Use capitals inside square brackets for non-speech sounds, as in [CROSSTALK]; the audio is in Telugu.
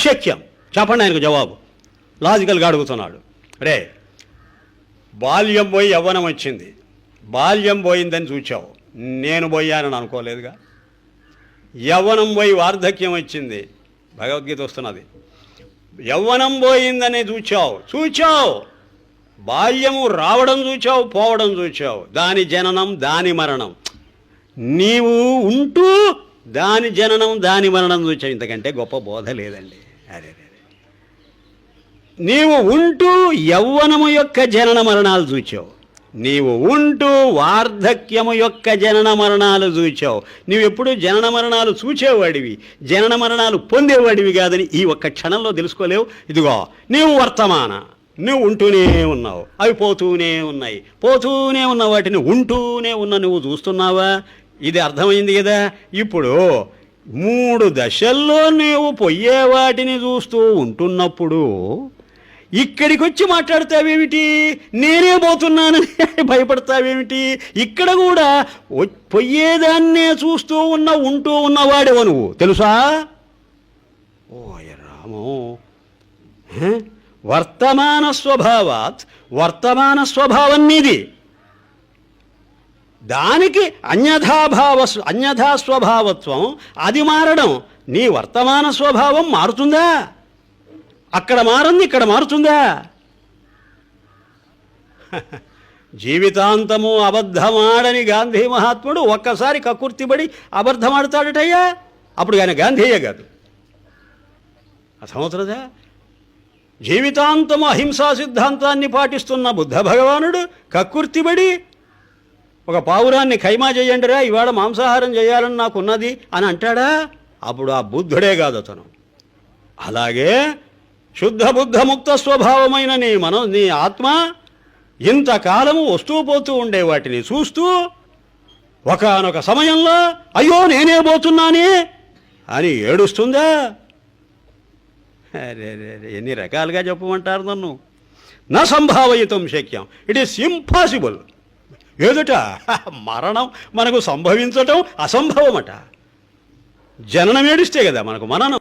శక్యం. చెప్పండి ఆయనకు జవాబు లాజికల్గా అడుగుతున్నాడు. రే బాల్యం పోయి యవ్వనం వచ్చింది. బాల్యం పోయిందని చూచావు. నేను పోయానని అనుకోలేదుగా? యవ్వనం పోయి వార్ధక్యం వచ్చింది. భగవద్గీత వస్తున్నది. యవ్వనం పోయిందని చూచావు. చూచావు. బాల్యము రావడం చూచావు పోవడం చూచావు. దాని జననం దాని మరణం. నీవు ఉంటూ దాని జననం దాని మరణం చూచావు. ఇంతకంటే గొప్ప బోధ లేదండి. అరే నీవు ఉంటూ యవ్వనము యొక్క జనన మరణాలు చూచావు. నీవు ఉంటూ వార్ధక్యము యొక్క జనన మరణాలు చూచావు. నీవు ఎప్పుడు జనన మరణాలు చూచేవాడివి. జనన మరణాలు పొందేవాడివి కాదని ఈ ఒక్క క్షణంలో తెలుసుకోలేవు. ఇదిగో నీవు వర్తమాన. నువ్వు ఉంటూనే ఉన్నావు. అవి పోతూనే ఉన్నాయి. పోతూనే ఉన్న వాటిని ఉంటూనే ఉన్న నువ్వు చూస్తున్నావా? ఇది అర్థమైంది కదా? ఇప్పుడు మూడు దశల్లో నీవు పొయ్యే వాటిని చూస్తూ ఉంటున్నప్పుడు ఇక్కడికి వచ్చి మాట్లాడతావేమిటి? నేనే పోతున్నానని [LAUGHS] భయపడతావేమిటి? ఇక్కడ కూడా పొయ్యేదాన్నే చూస్తూ ఉన్న ఉంటూ ఉన్నవాడేవో నువ్వు? తెలుసా? ఓ రామో. వర్తమాన స్వభావాత్ వర్తమాన స్వభావం నీది. దానికి అన్యథాభావ అన్యథా స్వభావత్వం అది మారడం నీ వర్తమాన స్వభావం మారుతుందా? అక్కడ మారంది ఇక్కడ మారుతుందా? [LAUGHS] జీవితాంతము అబద్ధమాడని గాంధీ మహాత్ముడు ఒక్కసారి కక్కుర్తిబడి అబద్ధమాడతాడటయ్యా? అప్పుడు ఆయన గాంధీయే కాదు. అర్థమవుతున్నదా జీవితాంతము అహింసా సిద్ధాంతాన్ని పాటిస్తున్న బుద్ధ భగవానుడు కక్కుర్తిబడి ఒక పావురాన్ని ఖైమా చేయండిరా ఇవాళ మాంసాహారం చేయాలని నాకున్నది అని అంటాడా? అప్పుడు ఆ బుద్ధుడే కాదు అతను. అలాగే శుద్ధ బుద్ధ ముక్త స్వభావమైన నీ మన నీ ఆత్మ ఇంతకాలము వస్తూ పోతూ ఉండే వాటిని చూస్తూ ఒకానొక సమయంలో అయ్యో నేనే పోతున్నానే అని ఏడుస్తుందా? అరే ఎన్ని రకాలుగా చెప్పమంటారు నన్ను. నా సంభావయితం శక్యం. ఇట్ ఈస్ ఇంపాసిబుల్ ఏదట? మరణం మనకు సంభవించటం అసంభవమట. జననం ఏడిస్తే కదా మనకు మరణం